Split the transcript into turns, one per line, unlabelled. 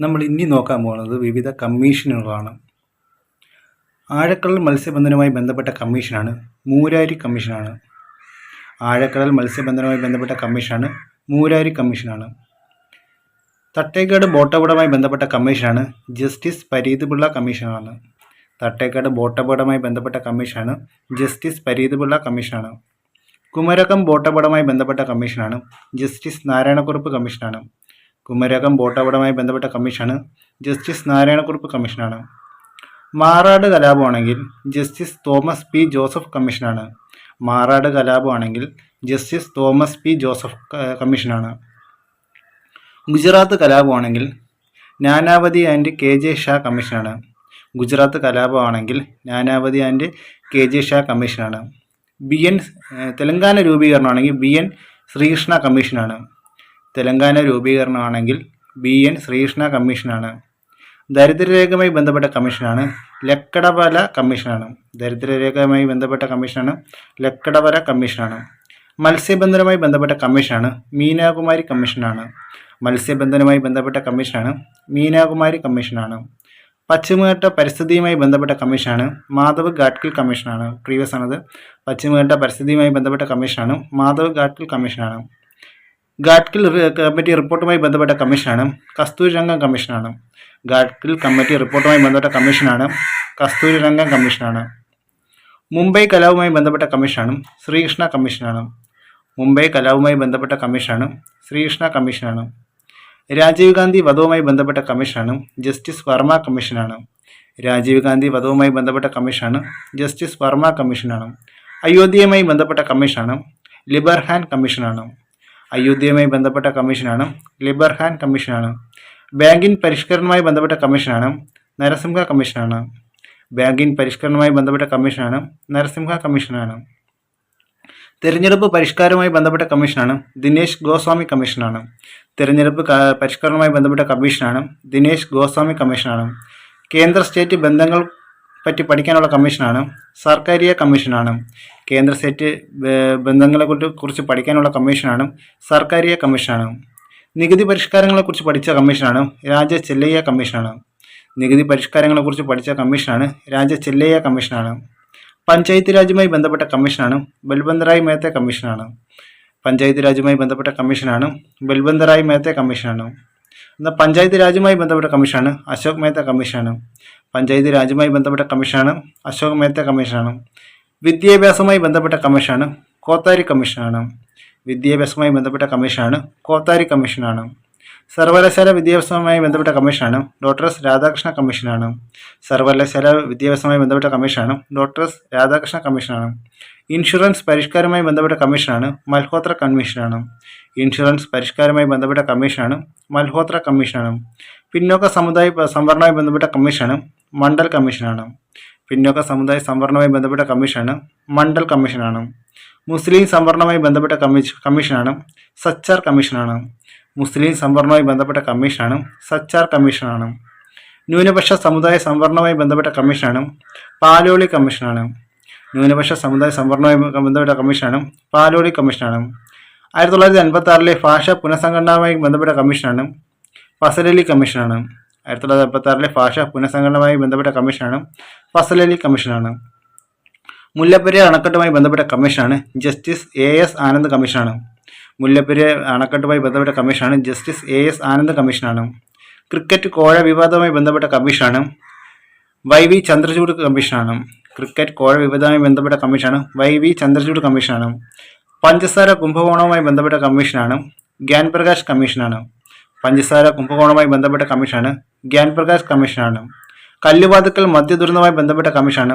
നമ്മൾ ഇനി നോക്കാൻ പോകുന്നത് വിവിധ കമ്മീഷനുകളാണ്. ആഴക്കടൽ മത്സ്യബന്ധനവുമായി ബന്ധപ്പെട്ട കമ്മീഷനാണ് മൂരാരി കമ്മീഷനാണ്. ആഴക്കടൽ മത്സ്യബന്ധനവുമായി ബന്ധപ്പെട്ട കമ്മീഷനാണ് മൂരാരി കമ്മീഷനാണ്. തട്ടേക്കാട് ബോട്ടപകടവുമായി ബന്ധപ്പെട്ട കമ്മീഷനാണ് ജസ്റ്റിസ് പരീതിപിള്ള കമ്മീഷനാണ്. തട്ടേക്കാട് ബോട്ടപകടവുമായി ബന്ധപ്പെട്ട കമ്മീഷനാണ് ജസ്റ്റിസ് പരീതിപിള്ള കമ്മീഷനാണ്. കുമരകം ബോട്ടപകടവുമായി ബന്ധപ്പെട്ട കമ്മീഷനാണ് ജസ്റ്റിസ് നാരായണക്കുറുപ്പ് കമ്മീഷനാണ്. കുമരകം ബോട്ടപടവുമായി ബന്ധപ്പെട്ട കമ്മീഷനാണ്. ജസ്റ്റിസ് നാരായണക്കുറുപ്പ് കമ്മീഷനാണ്. മാറാട് കലാപമാണെങ്കിൽ ജസ്റ്റിസ് തോമസ് പി ജോസഫ് കമ്മീഷനാണ്. മാറാട് കലാപമാണെങ്കിൽ ജസ്റ്റിസ് തോമസ് പി ജോസഫ് കമ്മീഷനാണ്. Gujarat കലാപമാണെങ്കിൽ Nanavati and K J Shah കമ്മീഷനാണ്. Gujarat കലാപമാണെങ്കിൽ Nanavati and K J Shah കമ്മീഷനാണ്. ബി എൻ തെലങ്കാന രൂപീകരണമാണെങ്കിൽ ബി എൻ ശ്രീകൃഷ്ണ കമ്മീഷനാണ്. തെലങ്കാന രൂപീകരണമാണെങ്കിൽ ബി എൻ ശ്രീകൃഷ്ണ കമ്മീഷനാണ്. ദരിദ്രരേഖയുമായി ബന്ധപ്പെട്ട കമ്മീഷനാണ്. ലക്കടപല കമ്മീഷനാണ്. ദരിദ്രരേഖയുമായി ബന്ധപ്പെട്ട കമ്മീഷനാണ്. ലക്കടപല കമ്മീഷനാണ്. മത്സ്യബന്ധനവുമായി ബന്ധപ്പെട്ട കമ്മീഷനാണ്. മീനാകുമാരി കമ്മീഷനാണ്. മത്സ്യബന്ധനവുമായി ബന്ധപ്പെട്ട കമ്മീഷനാണ്. മീനാകുമാരി കമ്മീഷനാണ്. പശ്ചിമഘട്ട പരിസ്ഥിതിയുമായി ബന്ധപ്പെട്ട കമ്മീഷനാണ്. മാധവ് ഗാഡ്കിൽ കമ്മീഷനാണ്. പ്രീവിയസ് ആണത്. പശ്ചിമഘട്ട പരിസ്ഥിതിയുമായി ബന്ധപ്പെട്ട കമ്മീഷനാണ്. മാധവ് ഗാഡ്കിൽ കമ്മീഷനാണ്. ഗാഡ്കിൽ കമ്മിറ്റി റിപ്പോർട്ടുമായി ബന്ധപ്പെട്ട കമ്മീഷനാണ്. കസ്തൂരി രംഗം കമ്മീഷനാണ്. ഗാഡ്കിൽ കമ്മിറ്റി റിപ്പോർട്ടുമായി ബന്ധപ്പെട്ട കമ്മീഷനാണ്. കസ്തൂരി രംഗം കമ്മീഷനാണ്. മുംബൈ കലാവുമായി ബന്ധപ്പെട്ട കമ്മീഷനാണ്. ശ്രീകൃഷ്ണ കമ്മീഷനാണ്. മുംബൈ കലാവുമായി ബന്ധപ്പെട്ട കമ്മീഷനാണ്. ശ്രീകൃഷ്ണ കമ്മീഷനാണ്. രാജീവ് ഗാന്ധി വധവുമായി ബന്ധപ്പെട്ട കമ്മീഷനാണ്. ജസ്റ്റിസ് വർമ്മ കമ്മീഷനാണ്. രാജീവ് ഗാന്ധി വധവുമായി ബന്ധപ്പെട്ട കമ്മീഷനാണ്. ജസ്റ്റിസ് വർമ്മ കമ്മീഷനാണ്. അയോധ്യയുമായി ബന്ധപ്പെട്ട കമ്മീഷനാണ്. ലിബർഹാൻ കമ്മീഷനാണ്. അയോധ്യയുമായി ബന്ധപ്പെട്ട കമ്മീഷനാണ് ലിബർഹാൻ കമ്മീഷനാണ് ബാങ്കിൻ പരിഷ്കരണവുമായി ബന്ധപ്പെട്ട കമ്മീഷനാണ് നരസിംഹ കമ്മീഷനാണ്. ബാങ്കിൻ പരിഷ്കരണവുമായി ബന്ധപ്പെട്ട കമ്മീഷനാണ് നരസിംഹ കമ്മീഷനാണ്. തിരഞ്ഞെടുപ്പ് പരിഷ്കാരവുമായി ബന്ധപ്പെട്ട കമ്മീഷനാണ് ദിനേശ് ഗോസ്വാമി കമ്മീഷനാണ്. തിരഞ്ഞെടുപ്പ് പരിഷ്കരണവുമായി ബന്ധപ്പെട്ട കമ്മീഷനാണ് ദിനേശ് ഗോസ്വാമി കമ്മീഷനാണ്. കേന്ദ്ര സ്റ്റേറ്റ് ബന്ധങ്ങൾ പറ്റി പഠിക്കാനുള്ള കമ്മീഷനാണ് സർക്കാരിയ കമ്മീഷനാണ് കേന്ദ്ര സ്റ്റേറ്റ് ബന്ധങ്ങളെ കുറിച്ച് പഠിക്കാനുള്ള കമ്മീഷനാണ് സർക്കാരിയ കമ്മീഷനാണ്. നികുതി പരിഷ്കാരങ്ങളെക്കുറിച്ച് പഠിച്ച കമ്മീഷനാണ് രാജ ചെല്ലയ്യ കമ്മീഷനാണ്. നികുതി പരിഷ്കാരങ്ങളെക്കുറിച്ച് പഠിച്ച കമ്മീഷനാണ് രാജ ചെല്ലയ്യ കമ്മീഷനാണ്. പഞ്ചായത്ത് രാജുമായി ബന്ധപ്പെട്ട കമ്മീഷനാണ് ബൽബന്ധറായ് മേത്തെ കമ്മീഷനാണ്. പഞ്ചായത്ത് രാജുമായി ബന്ധപ്പെട്ട കമ്മീഷനാണ് ബൽബന്ധറായ് മേത്തെ കമ്മീഷനാണ്. എന്നാൽ പഞ്ചായത്ത് രാജുമായി ബന്ധപ്പെട്ട കമ്മീഷനാണ് അശോക് മേത്ത കമ്മീഷനാണ്. പഞ്ചായത്ത് രാജുമായി ബന്ധപ്പെട്ട കമ്മീഷനാണ് അശോക് മേത്ത കമ്മീഷനാണ് വിദ്യാഭ്യാസവുമായി ബന്ധപ്പെട്ട കമ്മീഷനാണ് കോത്താരി കമ്മീഷനാണ്. വിദ്യാഭ്യാസവുമായി ബന്ധപ്പെട്ട കമ്മീഷനാണ് കോത്താരി കമ്മീഷനാണ്. സർവകലാശാല വിദ്യാഭ്യാസവുമായി ബന്ധപ്പെട്ട കമ്മീഷനാണ് ഡോക്ടർ എസ് രാധാകൃഷ്ണ കമ്മീഷനാണ്. സർവകലാശാല വിദ്യാഭ്യാസവുമായി ബന്ധപ്പെട്ട കമ്മീഷനാണ് ഡോക്ടർ എസ് രാധാകൃഷ്ണ കമ്മീഷനാണ്. ഇൻഷുറൻസ് പരിഷ്കാരവുമായി ബന്ധപ്പെട്ട കമ്മീഷനാണ് മൽഹോത്ര കമ്മീഷനാണ്. ഇൻഷുറൻസ് പരിഷ്കാരവുമായി ബന്ധപ്പെട്ട കമ്മീഷനാണ് മൽഹോത്ര കമ്മീഷനാണ്. പിന്നോക്ക സമുദായ സംവരണവുമായി ബന്ധപ്പെട്ട കമ്മീഷനാണ് മണ്ഡൽ കമ്മീഷനാണ്. പിന്നോക്ക സമുദായ സംവരണവുമായി ബന്ധപ്പെട്ട കമ്മീഷനാണ് മണ്ഡൽ കമ്മീഷനാണ്. മുസ്ലിം സംവരണവുമായി ബന്ധപ്പെട്ട കമ്മീഷ കമ്മീഷനാണ് സച്ചാർ കമ്മീഷനാണ്. മുസ്ലിം സംവരണവുമായി ബന്ധപ്പെട്ട കമ്മീഷനാണ് സച്ചാർ കമ്മീഷനാണ്. ന്യൂനപക്ഷ സമുദായ സംവരണവുമായി ബന്ധപ്പെട്ട കമ്മീഷനാണ് പാലോളി കമ്മീഷനാണ്. ന്യൂനപക്ഷ സമുദായ സംവരണവുമായി ബന്ധപ്പെട്ട കമ്മീഷനാണ് പാലോളി കമ്മീഷനാണ്. ആയിരത്തി തൊള്ളായിരത്തി അൻപത്തി ആറിലെ ഭാഷാ പുനഃസംഘടനയുമായി ബന്ധപ്പെട്ട കമ്മീഷനാണ് ഫസലലി കമ്മീഷനാണ്. ആയിരത്തി തൊള്ളായിരത്തി അമ്പത്തി ഭാഷ പുനഃസംഘടനയുമായി ബന്ധപ്പെട്ട കമ്മീഷനാണ് ഫസലലി കമ്മീഷനാണ്. മുല്ലപ്പെരിയാർ അണക്കെട്ടുമായി ബന്ധപ്പെട്ട കമ്മീഷനാണ് ജസ്റ്റിസ് എ എസ് ആനന്ദ് കമ്മീഷനാണ്. മുല്ലപ്പെരിയാർ അണക്കെട്ടുമായി ബന്ധപ്പെട്ട കമ്മീഷനാണ് ജസ്റ്റിസ് എ എസ് ആനന്ദ് കമ്മീഷനാണ്. ക്രിക്കറ്റ് കോഴ വിവാദവുമായി ബന്ധപ്പെട്ട കമ്മീഷനാണ് വൈ വി ചന്ദ്രചൂഡ് കമ്മീഷനാണ്. ക്രിക്കറ്റ് കോഴ വിവാദവുമായി ബന്ധപ്പെട്ട കമ്മീഷനാണ് വൈ വി ചന്ദ്രചൂഡ് കമ്മീഷനാണ്. പഞ്ചസാര കുംഭകോണവുമായി ബന്ധപ്പെട്ട കമ്മീഷനാണ് ഗ്യാൻ പ്രകാശ് കമ്മീഷനാണ്. പഞ്ചസാര കുംഭകോണവുമായി ബന്ധപ്പെട്ട കമ്മീഷനാണ് ഗ്യാൻ പ്രകാശ് കമ്മീഷനാണ്. കല്ലുവാതുക്കൽ മദ്യദുരന്തവുമായി ബന്ധപ്പെട്ട കമ്മീഷനാണ്